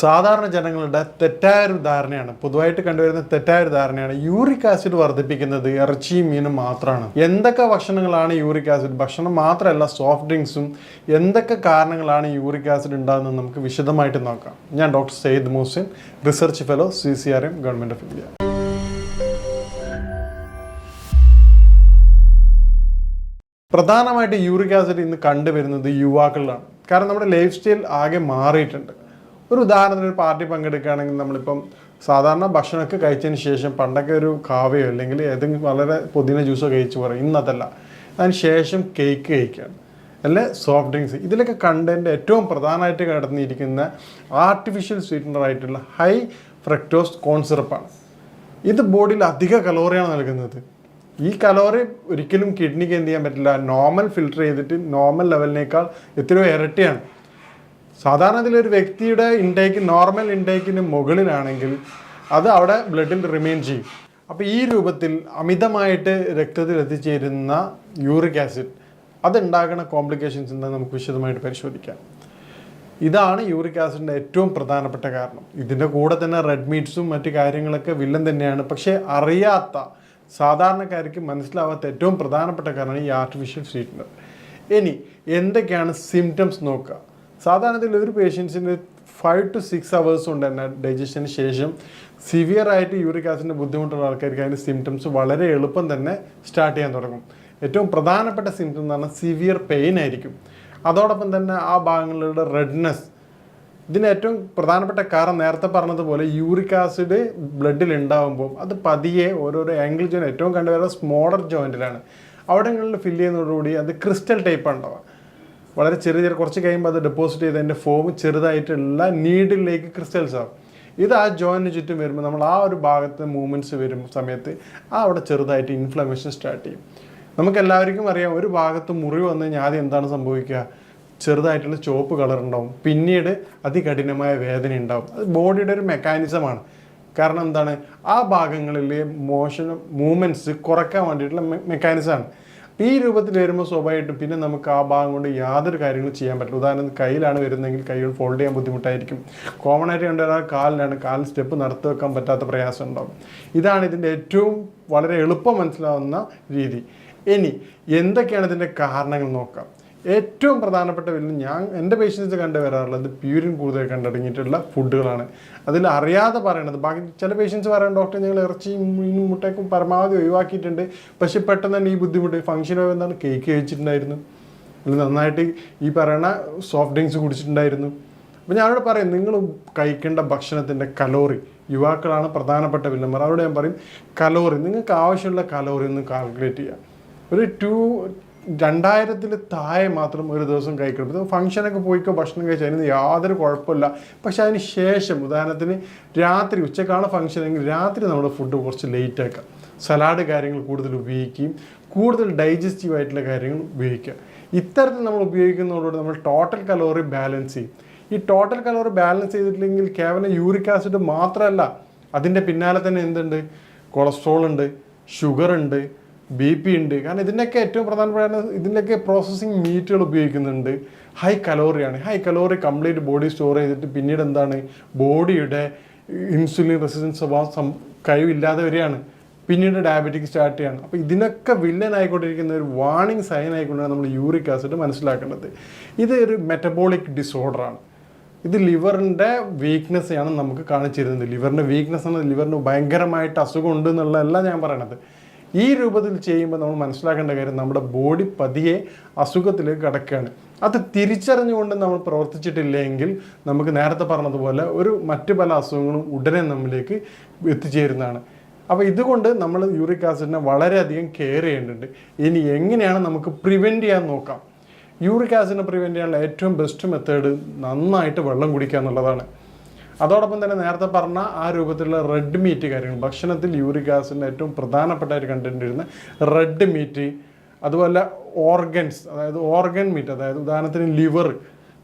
സാധാരണ ജനങ്ങളുടെ തെറ്റായ ഒരു ധാരണയാണ് പൊതുവായിട്ട് കണ്ടുവരുന്ന തെറ്റായ ഒരു ധാരണയാണ് യൂറിക് ആസിഡ് വർദ്ധിപ്പിക്കുന്നത് ഇറച്ചിയും മീനും മാത്രമാണ് എന്തൊക്കെ ഭക്ഷണങ്ങളാണ് യൂറിക് ആസിഡ്? ഭക്ഷണം മാത്രമല്ല സോഫ്റ്റ് ഡ്രിങ്ക്സും എന്തൊക്കെ കാരണങ്ങളാണ് യൂറിക് ആസിഡ് ഉണ്ടാകുന്നത് നമുക്ക് വിശദമായിട്ട് നോക്കാം. ഞാൻ doctor Syed Moosin research fellow C C R M government of India. പ്രധാനമായിട്ട് യൂറിക് ആസിഡ് ഇന്ന് കണ്ടുവരുന്നത് യുവാക്കളിലാണ്. കാരണം നമ്മുടെ ലൈഫ് സ്റ്റൈൽ ആകെ മാറിയിട്ടുണ്ട്. ഒരു ഉദാഹരണത്തിന് ഒരു പാർട്ടി പങ്കെടുക്കുകയാണെങ്കിൽ നമ്മളിപ്പം സാധാരണ ഭക്ഷണമൊക്കെ കഴിച്ചതിന് ശേഷം പണ്ടൊക്കെ ഒരു കാവയോ അല്ലെങ്കിൽ ഏതെങ്കിലും വളരെ പുതിന ജ്യൂസോ കഴിച്ചു പറയും. ഇന്നതല്ല. അതിന് ശേഷം കേക്ക് കഴിക്കുകയാണ്. അല്ലെ? സോഫ്റ്റ് ഡ്രിങ്ക്സ് ഇതിലൊക്കെ കണ്ടന്റ് ഏറ്റവും പ്രധാനമായിട്ട് കടന്നിരിക്കുന്ന ആർട്ടിഫിഷ്യൽ സ്വീറ്റനർ ആയിട്ടുള്ള ഹൈ ഫ്രക്ടോസ് കോൺ സിറപ്പാണ് ഇത് ബോഡിയിൽ അധിക കലോറിയാണ് നൽകുന്നത്. ഈ കലോറി ഒരിക്കലും കിഡ്നിക്ക് എന്ത് ചെയ്യാൻ പറ്റില്ല. നോർമൽ ഫിൽട്ടർ ചെയ്തിട്ട് നോർമൽ ലെവലിനേക്കാൾ എത്രയോ ഇരട്ടിയാണ്. സാധാരണ ഇതിലൊരു വ്യക്തിയുടെ ഇൻടേക്ക് നോർമൽ ഇൻടേക്കിന് മുകളിലാണെങ്കിൽ അത് അവിടെ ബ്ലഡിൽ റിമെയിൻ ചെയ്യും. അപ്പോൾ ഈ രൂപത്തിൽ അമിതമായിട്ട് രക്തത്തിൽ എത്തിച്ചേരുന്ന യൂറിക് ആസിഡ് അതുണ്ടാകുന്ന കോംപ്ലിക്കേഷൻസ് എന്താ നമുക്ക് വിശദമായിട്ട് പരിശോധിക്കാം. ഇതാണ് യൂറിക് ആസിഡിന്റെ ഏറ്റവും പ്രധാനപ്പെട്ട കാരണം. ഇതിന്റെ കൂടെ തന്നെ റെഡ് മീറ്റ്സും മറ്റു കാര്യങ്ങളൊക്കെ വില്ലൻ തന്നെയാണ്. പക്ഷേ അറിയാത്ത സാധാരണക്കാർക്ക് മനസ്സിലാവാത്ത ഏറ്റവും പ്രധാനപ്പെട്ട കാരണമാണ് ഈ ആർട്ടിഫിഷ്യൽ സ്വീറ്റ്നർ ഇനി എന്തൊക്കെയാണ് സിംറ്റംസ് നോക്കുക? സാധാരണത്തിൽ ഒരു പേഷ്യൻസിന് ഫൈവ് ടു സിക്സ് അവേഴ്സ് ഉണ്ട് തന്നെ ഡൈജഷന് ശേഷം സിവിയർ ആയിട്ട് യൂറിക് ആസിഡിന്റെ ബുദ്ധിമുട്ടുള്ള ആൾക്കാർക്ക് അതിന്റെ സിംറ്റംസ് വളരെ എളുപ്പം തന്നെ സ്റ്റാർട്ട് ചെയ്യാൻ തുടങ്ങും. ഏറ്റവും പ്രധാനപ്പെട്ട സിംറ്റം എന്ന് പറഞ്ഞാൽ സിവിയർ പെയിൻ ആയിരിക്കും. അതോടൊപ്പം തന്നെ ആ ഭാഗങ്ങളുടെ റെഡ്നെസ് ഇതിന് ഏറ്റവും പ്രധാനപ്പെട്ട കാരണം നേരത്തെ പറഞ്ഞതുപോലെ യൂറിക് ആസിഡ് ബ്ലഡിൽ ഉണ്ടാകുമ്പോൾ അത് പതിയെ ഓരോരോ ആംഗിൾ ജോയിൻ ഏറ്റവും കണ്ടുവരുന്ന സ്മോളർ ജോയിന്റിലാണ് അവിടങ്ങളിൽ ഫില്ല് ചെയ്യുന്നതോടുകൂടി അത് ക്രിസ്റ്റൽ ടൈപ്പ് ഉണ്ടാവുക വളരെ ചെറിയ കുറച്ച് കഴിയുമ്പോൾ അത് ഡെപ്പോസിറ്റ് ചെയ്ത് അതിന്റെ ഫോം ചെറുതായിട്ടുള്ള നീഡിലേക്ക് ക്രിസ്റ്റൽസ് ആവും. ഇത് ആ ജോയിന് ചുറ്റും വരുമ്പോൾ നമ്മൾ ആ ഒരു ഭാഗത്ത് മൂവ്മെന്റ്സ് വരും സമയത്ത് ആ അവിടെ ചെറുതായിട്ട് ഇൻഫ്ലമേഷൻ സ്റ്റാർട്ട് ചെയ്യും. നമുക്ക് എല്ലാവർക്കും അറിയാം ഒരു ഭാഗത്ത് മുറിവ് വന്നു കഴിഞ്ഞാൽ ആദ്യം എന്താണ് സംഭവിക്കുക? ചെറുതായിട്ടുള്ള ചുവപ്പ് കളർ ഉണ്ടാവും. പിന്നീട് അതികഠിനമായ വേദന ഉണ്ടാവും. അത് ബോഡിയുടെ ഒരു മെക്കാനിസമാണ് കാരണം എന്താണ്? ആ ഭാഗങ്ങളിൽ മോഷൻ മൂവ്മെന്റ്സ് കുറയ്ക്കാൻ വേണ്ടിയിട്ടുള്ള മെക്കാനിസമാണ് അപ്പോൾ ഈ രൂപത്തിൽ വരുമ്പോൾ സ്വാഭാവികമായിട്ടും പിന്നെ നമുക്ക് ആ ഭാഗം കൊണ്ട് യാതൊരു കാര്യങ്ങളും ചെയ്യാൻ പറ്റില്ല. ഉദാഹരണം കയ്യിലാണ് വരുന്നതെങ്കിൽ കൈകൾ ഫോൾഡ് ചെയ്യാൻ ബുദ്ധിമുട്ടായിരിക്കും. കോമൺ ആയിട്ട് കണ്ടുവരാൻ കാലിലാണ് കാലിൽ സ്റ്റെപ്പ് നടത്തി വെക്കാൻ പറ്റാത്ത പ്രയാസം ഉണ്ടാവും. ഇതാണ് ഇതിന്റെ ഏറ്റവും വളരെ എളുപ്പം മനസ്സിലാവുന്ന രീതി. ഇനി എന്തൊക്കെയാണ് ഇതിന്റെ കാരണങ്ങൾ നോക്കാം? ഏറ്റവും പ്രധാനപ്പെട്ട വലിയ ഞാൻ എന്റെ പേഷ്യൻസ് കണ്ടുവരാറുള്ളത് പ്യൂരിൻ കൂടുതൽ കണ്ടടങ്ങിയിട്ടുള്ള ഫുഡുകളാണ്. അതിൽ അറിയാതെ പറയണത് ബാക്കി ചില പേഷ്യൻസ് പറയാൻ ഡോക്ടർ ഞങ്ങൾ ഇറച്ചിയും മീനും മുട്ടയ്ക്കും പരമാവധി ഒഴിവാക്കിയിട്ടുണ്ട്. പക്ഷെ പെട്ടെന്ന് തന്നെ ഈ ബുദ്ധിമുട്ട് ഫംഗ്ഷൻ എന്താണ് കേക്ക് കഴിച്ചിട്ടുണ്ടായിരുന്നു. അല്ലെങ്കിൽ നന്നായിട്ട് ഈ പറയണ സോഫ്റ്റ് ഡ്രിങ്ക്സ് കുടിച്ചിട്ടുണ്ടായിരുന്നു. അപ്പോൾ ഞാനോട് പറയും നിങ്ങൾ കഴിക്കേണ്ട ഭക്ഷണത്തിന്റെ കലോറി യുവാക്കളാണ് പ്രധാനപ്പെട്ട വില്ലന്മാർ. അവരോട് ഞാൻ പറയും കലോറി നിങ്ങൾക്ക് ആവശ്യമുള്ള കലോറി ഒന്ന് കാൽക്കുലേറ്റ് ചെയ്യുക ഒരു ടു രണ്ടായിരത്തിൽ താഴെ മാത്രം ഒരു ദിവസം കഴിക്കണം ഇത് ഫംഗ്ഷനൊക്കെ പോയിക്കോ ഭക്ഷണം കഴിച്ചാൽ അതിന് യാതൊരു കുഴപ്പമില്ല. പക്ഷെ അതിന് ശേഷം ഉദാഹരണത്തിന് രാത്രി ഉച്ചക്കാണ് ഫംഗ്ഷൻ എങ്കിൽ രാത്രി നമ്മൾ ഫുഡ് കുറച്ച് ലേറ്റ് ആക്കാം സലാഡ് കാര്യങ്ങൾ കൂടുതൽ ഉപയോഗിക്കുകയും കൂടുതൽ ഡൈജസ്റ്റീവ് ആയിട്ടുള്ള കാര്യങ്ങൾ ഉപയോഗിക്കുക. ഇത്തരത്തിൽ നമ്മൾ ഉപയോഗിക്കുന്നതോടുകൂടി നമ്മൾ ടോട്ടൽ കലോറി ബാലൻസ് ചെയ്യും. ഈ ടോട്ടൽ കലോറി ബാലൻസ് ചെയ്തിട്ടില്ലെങ്കിൽ കേവലം യൂറിക് ആസിഡ് മാത്രമല്ല അതിന്റെ പിന്നാലെ തന്നെ എന്തുണ്ട്? കൊളസ്ട്രോൾ ഉണ്ട് ഷുഗർ ഉണ്ട് ബി പി ഉണ്ട്. കാരണം ഇതിന്റെയൊക്കെ ഏറ്റവും പ്രധാനപ്പെട്ട ഇതിന്റെയൊക്കെ പ്രോസസ്സിങ് മീറ്റുകൾ ഉപയോഗിക്കുന്നുണ്ട്. High കലോറിയാണ് high calorie complete body store ചെയ്തിട്ട് പിന്നീട് എന്താണ്? ബോഡിയുടെ ഇൻസുലിൻ റെസിസ്റ്റൻസ് സ്വഭാവം കഴിവില്ലാതെ വരികയാണ്. പിന്നീട് ഡയബറ്റിക് സ്റ്റാർട്ട് ചെയ്യാണ്. അപ്പോൾ ഇതിനൊക്കെ വില്ലൻ ആയിക്കൊണ്ടിരിക്കുന്ന ഒരു വാർണിംഗ് സൈൻ ആയിക്കൊണ്ടാണ് നമ്മൾ യൂറിക് ആസിഡ് മനസ്സിലാക്കേണ്ടത്. ഇത് ഒരു മെറ്റബോളിക് ഡിസോർഡറാണ് ഇത് ലിവറിന്റെ വീക്ക്നെസ് ആണ് നമുക്ക് കാണിച്ചിരുന്നത്. ലിവറിന്റെ വീക്ക്നെസ് ആണ്. ലിവറിന് ഭയങ്കരമായിട്ട് അസുഖം ഉണ്ട് എന്നുള്ളതല്ല ഞാൻ പറയണത്. ഈ രൂപത്തിൽ ചെയ്യുമ്പോൾ നമ്മൾ മനസ്സിലാക്കേണ്ട കാര്യം നമ്മുടെ ബോഡി പതിയെ അസുഖത്തിലേക്ക് കടക്കുകയാണ്. അത് തിരിച്ചറിഞ്ഞുകൊണ്ട് നമ്മൾ പ്രവർത്തിച്ചിട്ടില്ലെങ്കിൽ നമുക്ക് നേരത്തെ പറഞ്ഞതുപോലെ ഒരു മറ്റു പല അസുഖങ്ങളും ഉടനെ നമ്മിലേക്ക് എത്തിച്ചേരുന്നതാണ്. അപ്പോൾ ഇതുകൊണ്ട് നമ്മൾ യൂറിക് ആസിഡിനെ വളരെയധികം കെയർ ചെയ്യേണ്ടതുണ്ട്. ഇനി എങ്ങനെയാണ് നമുക്ക് പ്രിവെന്റ് ചെയ്യാൻ നോക്കാം? യൂറിക് ആസിഡിനെ പ്രിവെന്റ് ചെയ്യാനുള്ള ഏറ്റവും ബെസ്റ്റ് മെത്തേഡ് നന്നായിട്ട് വെള്ളം കുടിക്കുക എന്നുള്ളതാണ്. അതോടൊപ്പം തന്നെ നേരത്തെ പറഞ്ഞ ആ രൂപത്തിലുള്ള റെഡ് മീറ്റ് കാര്യങ്ങൾ ഭക്ഷണത്തിൽ യൂറിക് ആസിഡിന്റെ ഏറ്റവും പ്രധാനപ്പെട്ട ഒരു കണ്ടന്റ് ഇരുന്ന റെഡ് മീറ്റ് അതുപോലെ ഓർഗൻസ് അതായത് ഓർഗൻ മീറ്റ് അതായത് ഉദാഹരണത്തിന് ലിവർ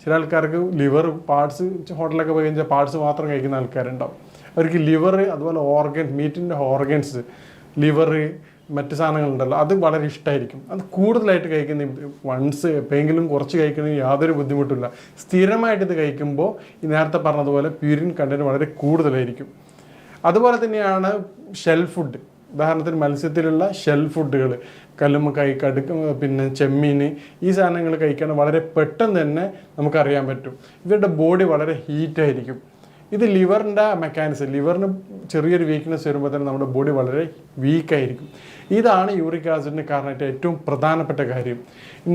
ചില ആൾക്കാർക്ക് ലിവർ പാർട്സ് ഹോട്ടലൊക്കെ പോയി കഴിഞ്ഞാൽ പാർട്സ് മാത്രം കഴിക്കുന്ന ആൾക്കാരുണ്ടാവും. അവർക്ക് ലിവർ അതുപോലെ ഓർഗൻ മീറ്റിന്റെ ഓർഗൻസ് ലിവർ മറ്റ് സാധനങ്ങളുണ്ടല്ലോ അത് വളരെ ഇഷ്ടമായിരിക്കും അത് കൂടുതലായിട്ട് കഴിക്കുന്ന വൺസ് എപ്പോഴെങ്കിലും കുറച്ച് കഴിക്കുന്നതിന് യാതൊരു ബുദ്ധിമുട്ടില്ല സ്ഥിരമായിട്ട് ഇത് കഴിക്കുമ്പോൾ നേരത്തെ പറഞ്ഞതുപോലെ പ്യൂരിൻ കണ്ടന്റ് വളരെ കൂടുതലായിരിക്കും. അതുപോലെ തന്നെയാണ് ഷെൽ ഫുഡ് ഉദാഹരണത്തിന് മത്സ്യത്തിലുള്ള ഷെൽ ഫുഡുകൾ കല്ലുമ്മക്കായി കടുക്ക പിന്നെ ചെമ്മീൻ ഈ സാധനങ്ങൾ കഴിക്കാൻ വളരെ പെട്ടെന്ന് തന്നെ നമുക്കറിയാൻ പറ്റും. ഇവരുടെ ബോഡി വളരെ ഹീറ്റായിരിക്കും ഇത് ലിവറിന്റെ മെക്കാനിസം ലിവറിന് ചെറിയൊരു വീക്ക്നെസ് വരുമ്പോൾ തന്നെ നമ്മുടെ ബോഡി വളരെ വീക്കായിരിക്കും ഇതാണ് യൂറിക് ആസിഡിന് കാരണമായിട്ട് ഏറ്റവും പ്രധാനപ്പെട്ട കാര്യം.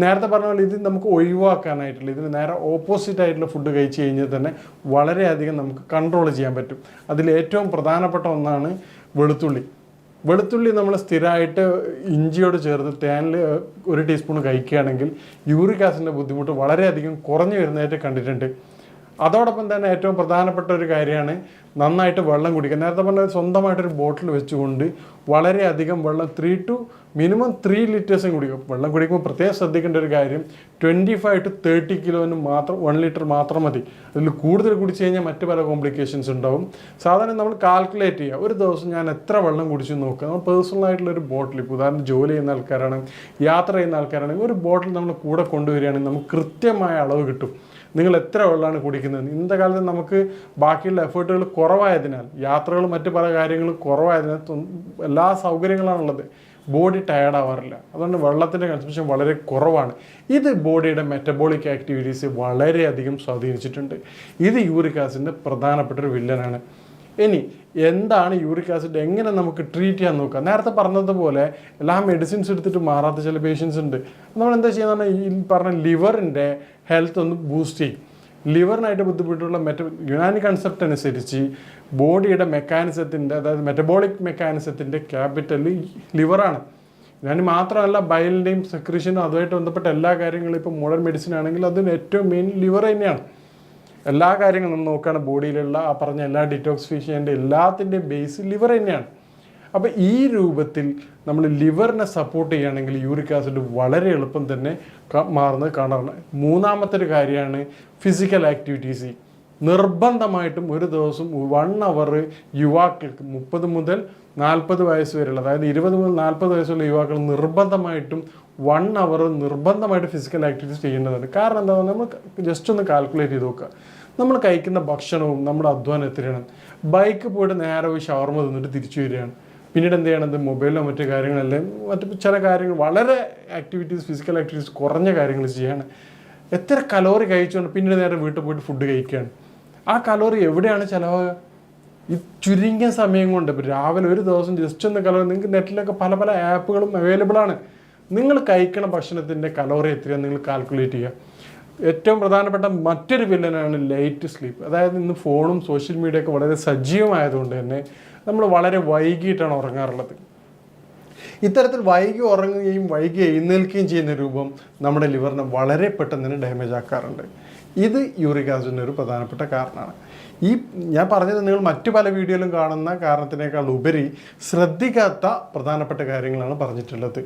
നേരത്തെ പറഞ്ഞ പോലെ ഇത് നമുക്ക് ഒഴിവാക്കാനായിട്ടുള്ള ഇതിന് നേരെ ഓപ്പോസിറ്റ് ആയിട്ടുള്ള ഫുഡ് കഴിച്ചു കഴിഞ്ഞാൽ തന്നെ വളരെയധികം നമുക്ക് കൺട്രോൾ ചെയ്യാൻ പറ്റും. അതിൽ ഏറ്റവും പ്രധാനപ്പെട്ട ഒന്നാണ് വെളുത്തുള്ളി. വെളുത്തുള്ളി നമ്മൾ സ്ഥിരമായിട്ട് ഇഞ്ചിയോട് ചേർത്ത് തേനിൽ ഒരു ടീസ്പൂൺ കഴിക്കുകയാണെങ്കിൽ യൂറിക് ആസിഡിന്റെ ബുദ്ധിമുട്ട് വളരെയധികം കുറഞ്ഞു വരുന്നതായിട്ട് കണ്ടിട്ടുണ്ട്. അതോടൊപ്പം തന്നെ ഏറ്റവും പ്രധാനപ്പെട്ട ഒരു കാര്യമാണ് നന്നായിട്ട് വെള്ളം കുടിക്കുക. നേരത്തെ പറഞ്ഞ സ്വന്തമായിട്ടൊരു ബോട്ടിൽ വെച്ചുകൊണ്ട് വളരെയധികം വെള്ളം ത്രീ ടു മിനിമം ത്രീ ലിറ്റേഴ്സും കുടിക്കും. വെള്ളം കുടിക്കുമ്പോൾ പ്രത്യേകം ശ്രദ്ധിക്കേണ്ട ഒരു കാര്യം ട്വന്റി ഫൈവ് ടു തേർട്ടി കിലോന് മാത്രം വൺ ലിറ്റർ മാത്രം മതി. അതിൽ കൂടുതൽ കുടിച്ചു കഴിഞ്ഞാൽ മറ്റു പല കോംപ്ലിക്കേഷൻസ് ഉണ്ടാവും. സാധാരണ നമ്മൾ കാൽക്കുലേറ്റ് ചെയ്യുക ഒരു ദിവസം ഞാൻ എത്ര വെള്ളം കുടിച്ചു നോക്കുക. നമ്മൾ പേഴ്സണൽ ആയിട്ടുള്ള ഒരു ബോട്ടിൽ ഇപ്പോൾ ഉദാഹരണം ജോലി ചെയ്യുന്ന ആൾക്കാരാണ് യാത്ര ചെയ്യുന്ന ആൾക്കാരാണെങ്കിൽ ഒരു ബോട്ടിൽ നമ്മൾ കൂടെ കൊണ്ടുവരികയാണെങ്കിൽ നമുക്ക് കൃത്യമായ അളവ് കിട്ടും. നിങ്ങൾ എത്ര വെള്ളമാണ് കുടിക്കുന്നത്? ഇന്നത്തെ കാലത്ത് നമുക്ക് ബാക്കിയുള്ള എഫേർട്ടുകൾ കുറവായതിനാൽ യാത്രകൾ മറ്റ് പല കാര്യങ്ങളും കുറവായതിനാൽ എല്ലാ സൗകര്യങ്ങളാണുള്ളത്. ബോഡി ടയർഡ് ആവാറില്ല അതുകൊണ്ട് വെള്ളത്തിന്റെ കൺസംഷൻ വളരെ കുറവാണ്. ഇത് ബോഡിയുടെ മെറ്റബോളിക് ആക്ടിവിറ്റീസ് വളരെയധികം സ്വാധീനിച്ചിട്ടുണ്ട്. ഇത് യൂറിക് ആസിഡിന്റെ പ്രധാനപ്പെട്ട ഒരു വില്ലനാണ്. ഇനി എന്താണ് യൂറിക് ആസിഡ്? എങ്ങനെ നമുക്ക് ട്രീറ്റ് ചെയ്യാൻ നോക്കുക നേരത്തെ പറഞ്ഞതുപോലെ എല്ലാ മെഡിസിൻസ് എടുത്തിട്ട് മാറാത്ത ചില പേഷ്യൻസ് ഉണ്ട്. നമ്മൾ എന്താ ചെയ്യുന്ന ഈ പറഞ്ഞ ലിവറിന്റെ ഹെൽത്ത് ഒന്ന് ബൂസ്റ്റ് ചെയ്യും. ലിവറിനായിട്ട് ബുദ്ധിമുട്ടുള്ള മെറ്റ യുനാനി കൺസെപ്റ്റ് അനുസരിച്ച് ബോഡിയുടെ മെക്കാനിസത്തിന്റെ അതായത് മെറ്റബോളിക് മെക്കാനിസത്തിന്റെ ക്യാപിറ്റൽ ലിവറാണ്. ഞാൻ മാത്രമല്ല ബയലിന്റെയും സെക്രീഷനും അതുമായിട്ട് ബന്ധപ്പെട്ട എല്ലാ കാര്യങ്ങളും ഇപ്പോൾ മോഡേൺ മെഡിസിൻ ആണെങ്കിൽ അതിന് ഏറ്റവും മെയിൻ ലിവർ തന്നെയാണ്. എല്ലാ കാര്യങ്ങളും നമ്മൾ നോക്കുകയാണ്. ബോഡിയിലുള്ള ആ പറഞ്ഞ എല്ലാ ഡിറ്റോക്സിഫിഷ്യന്റെ എല്ലാത്തിന്റെയും ബേസ് ലിവർ തന്നെയാണ്. അപ്പോൾ ഈ രൂപത്തിൽ നമ്മൾ ലിവറിനെ സപ്പോർട്ട് ചെയ്യുകയാണെങ്കിൽ യൂറിക് ആസിഡ് വളരെ എളുപ്പം തന്നെ മാറുന്നത് കാണാറുണ്ട്. മൂന്നാമത്തെ ഒരു കാര്യമാണ് ഫിസിക്കൽ ആക്ടിവിറ്റീസ് നിർബന്ധമായിട്ടും ഒരു ദിവസം വൺ അവർ യുവാക്കൾക്ക് മുപ്പത് മുതൽ നാൽപ്പത് വയസ്സ് വരെയുള്ള അതായത് ഇരുപത് മുതൽ നാൽപ്പത് വയസ്സുള്ള യുവാക്കൾ നിർബന്ധമായിട്ടും വൺ അവർ നിർബന്ധമായിട്ട് ഫിസിക്കൽ ആക്ടിവിറ്റീസ് ചെയ്യേണ്ടതാണ് കാരണം എന്താ നമ്മൾ ജസ്റ്റ് ഒന്ന് കാൽക്കുലേറ്റ് ചെയ്ത് നോക്കുക. നമ്മൾ കഴിക്കുന്ന ഭക്ഷണവും നമ്മുടെ അധ്വാനം എത്രയാണ്? ബൈക്ക് പോയിട്ട് നേരെ പോയി ഷവർമ തിന്നിട്ട് തിരിച്ചു വരികയാണ്. പിന്നീട് എന്ത് ചെയ്യണത് മൊബൈലിലോ മറ്റു കാര്യങ്ങളല്ലേ മറ്റു ചില കാര്യങ്ങൾ വളരെ ആക്ടിവിറ്റീസ് ഫിസിക്കൽ ആക്ടിവിറ്റീസ് കുറഞ്ഞ കാര്യങ്ങൾ ചെയ്യാണ്. എത്ര കലോറി കഴിച്ചുകൊണ്ട് പിന്നീട് നേരെ വീട്ടിൽ പോയിട്ട് ഫുഡ് കഴിക്കുകയാണ്. ആ കലോറി എവിടെയാണ് ചിലവാകുക? ഈ ചുരുങ്ങിയ സമയം കൊണ്ട് ഇപ്പോൾ രാവിലെ ഒരു ദിവസം ജസ്റ്റ് ഒന്ന് കലോറി നിങ്ങൾക്ക് നെറ്റിലൊക്കെ പല പല ആപ്പുകളും അവൈലബിൾ ആണ്. നിങ്ങൾ കഴിക്കണ ഭക്ഷണത്തിന്റെ കലോറി എത്രയാണ് നിങ്ങൾ കാൽക്കുലേറ്റ് ചെയ്യുക? ഏറ്റവും പ്രധാനപ്പെട്ട മറ്റൊരു വില്ലനാണ് ലൈറ്റ് സ്ലീപ്പ് അതായത് ഇന്ന് ഫോണും സോഷ്യൽ മീഡിയ ഒക്കെ വളരെ സജീവമായതുകൊണ്ട് തന്നെ നമ്മൾ വളരെ വൈകിട്ടാണ് ഉറങ്ങാറുള്ളത്. ഇത്തരത്തിൽ വൈകി ഉറങ്ങുകയും വൈകി എഴുന്നേൽക്കുകയും ചെയ്യുന്ന രൂപം നമ്മുടെ ലിവറിനെ വളരെ പെട്ടെന്ന് തന്നെ ഡാമേജ് ആക്കാറുണ്ട്. ഇത് യൂറിക് ആസിഡിന്റെ ഒരു പ്രധാനപ്പെട്ട കാരണമാണ്. ഈ ഞാൻ പറഞ്ഞത് നിങ്ങൾ മറ്റു പല വീഡിയോയിലും കാണുന്ന കാരണത്തിനേക്കാൾ ഉപരി ശ്രദ്ധിക്കാത്ത പ്രധാനപ്പെട്ട കാര്യങ്ങളാണ് പറഞ്ഞിട്ടുള്ളത്.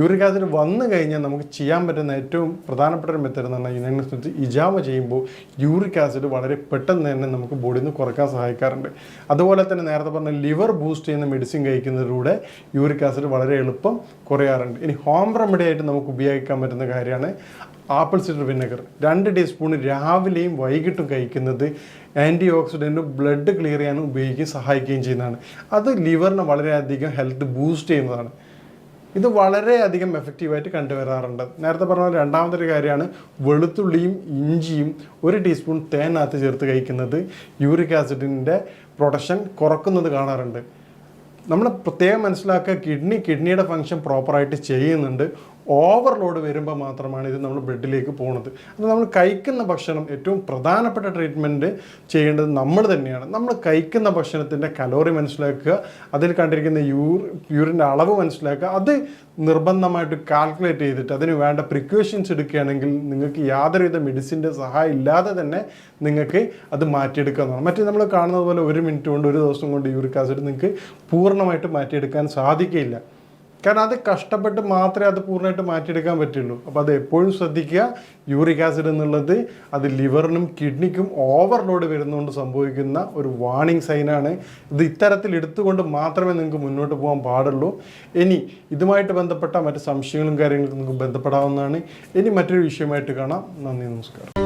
യൂറിക് ആസിഡ് വന്നു കഴിഞ്ഞാൽ നമുക്ക് ചെയ്യാൻ പറ്റുന്ന ഏറ്റവും പ്രധാനപ്പെട്ട ഒരു മെത്തേഡ് എന്ന് പറഞ്ഞാൽ ഇതിനെ സ്റ്റേറ്റ്സ് ഇജാമ ചെയ്യുമ്പോൾ യൂറിക് ആസിഡ് വളരെ പെട്ടെന്ന് തന്നെ നമുക്ക് ബോഡിയിൽ നിന്ന് കുറയ്ക്കാൻ സഹായിക്കാറുണ്ട്. അതുപോലെ തന്നെ നേരത്തെ പറഞ്ഞ ലിവർ ബൂസ്റ്റ് ചെയ്യുന്ന മെഡിസിൻ കഴിക്കുന്നതിലൂടെ യൂറിക് ആസിഡ് വളരെ എളുപ്പം കുറയാറുണ്ട്. ഇനി ഹോം റെമഡി ആയിട്ട് നമുക്ക് ഉപയോഗിക്കാൻ പറ്റുന്ന കാര്യമാണ് ആപ്പിൾ സിഡർ വിനെഗർ. രണ്ട് ടീസ്പൂൺ രാവിലെയും വൈകിട്ടും കഴിക്കുന്നത് ആന്റി ഓക്സിഡന്റും ബ്ലഡ് ക്ലിയർ ചെയ്യാനും ഉപയോഗിക്കുകയും സഹായിക്കുകയും ചെയ്യുന്നതാണ്. അത് ലിവറിനെ വളരെയധികം ഹെൽത്ത് ബൂസ്റ്റ് ചെയ്യുന്നതാണ്. ഇത് വളരെയധികം എഫക്റ്റീവായിട്ട് കണ്ടുവരാറുണ്ട്. നേരത്തെ പറഞ്ഞ ഒരു കാര്യമാണ് വെളുത്തുള്ളിയും ഇഞ്ചിയും ഒരു ടീസ്പൂൺ തേനകത്ത് ചേർത്ത് കഴിക്കുന്നത് യൂറിക് ആസിഡിന്റെ പ്രൊഡക്ഷൻ കുറക്കുന്നത് കാണാറുണ്ട്. നമ്മൾ പ്രത്യേകം മനസ്സിലാക്കുക കിഡ്നി കിഡ്നിയുടെ ഫങ്ഷൻ പ്രോപ്പറായിട്ട് ചെയ്യുന്നുണ്ട്. ഓവർലോഡ് വരുമ്പോൾ മാത്രമാണ് ഇത് നമ്മൾ ബ്ലഡിലേക്ക് പോകുന്നത് അത് നമ്മൾ കഴിക്കുന്ന ഭക്ഷണം ഏറ്റവും പ്രധാനപ്പെട്ട ട്രീറ്റ്മെന്റ് ചെയ്യേണ്ടത് നമ്മൾ തന്നെയാണ്. നമ്മൾ കഴിക്കുന്ന ഭക്ഷണത്തിന്റെ കലോറി മനസ്സിലാക്കുക അതിൽ കണ്ടിരിക്കുന്ന യൂർ യൂറിന്റെ അളവ് മനസ്സിലാക്കുക അത് നിർബന്ധമായിട്ട് കാൽക്കുലേറ്റ് ചെയ്തിട്ട് അതിന് വേണ്ട പ്രിക്കോഷൻസ് എടുക്കുകയാണെങ്കിൽ നിങ്ങൾക്ക് യാതൊരുവിധ മെഡിസിന്റെ സഹായം ഇല്ലാതെ തന്നെ നിങ്ങൾക്ക് അത് മാറ്റിയെടുക്കാവുന്നതാണ്. മറ്റേ നമ്മൾ കാണുന്നത് പോലെ ഒരു മിനിറ്റ് കൊണ്ട് ഒരു ദിവസം കൊണ്ട് യൂറിക് ആസിഡ് നിങ്ങൾക്ക് പൂർണമായിട്ട് മാറ്റിയെടുക്കാൻ സാധിക്കില്ല കാരണം അത് കഷ്ടപ്പെട്ട് മാത്രമേ അത് പൂർണമായിട്ട് മാറ്റിയെടുക്കാൻ പറ്റുള്ളൂ. അപ്പോൾ അത് എപ്പോഴും ശ്രദ്ധിക്കുക. യൂറിക് ആസിഡ് എന്നുള്ളത് അത് ലിവറിനും കിഡ്നിക്കും ഓവർലോഡ് വരുന്നതുകൊണ്ട് സംഭവിക്കുന്ന ഒരു വാണിംഗ് സൈനാണ്. ഇത് ഇത്തരത്തിൽ എടുത്തുകൊണ്ട് മാത്രമേ നിങ്ങൾക്ക് മുന്നോട്ട് പോകാൻ പാടുള്ളൂ. ഇനി ഇതുമായിട്ട് ബന്ധപ്പെട്ട മറ്റ് സംശയങ്ങളും കാര്യങ്ങളും നിങ്ങൾക്ക് ബന്ധപ്പെടാവുന്നതാണ്. ഇനി മറ്റൊരു വിഷയമായിട്ട് കാണാം. നന്ദി നമസ്കാരം.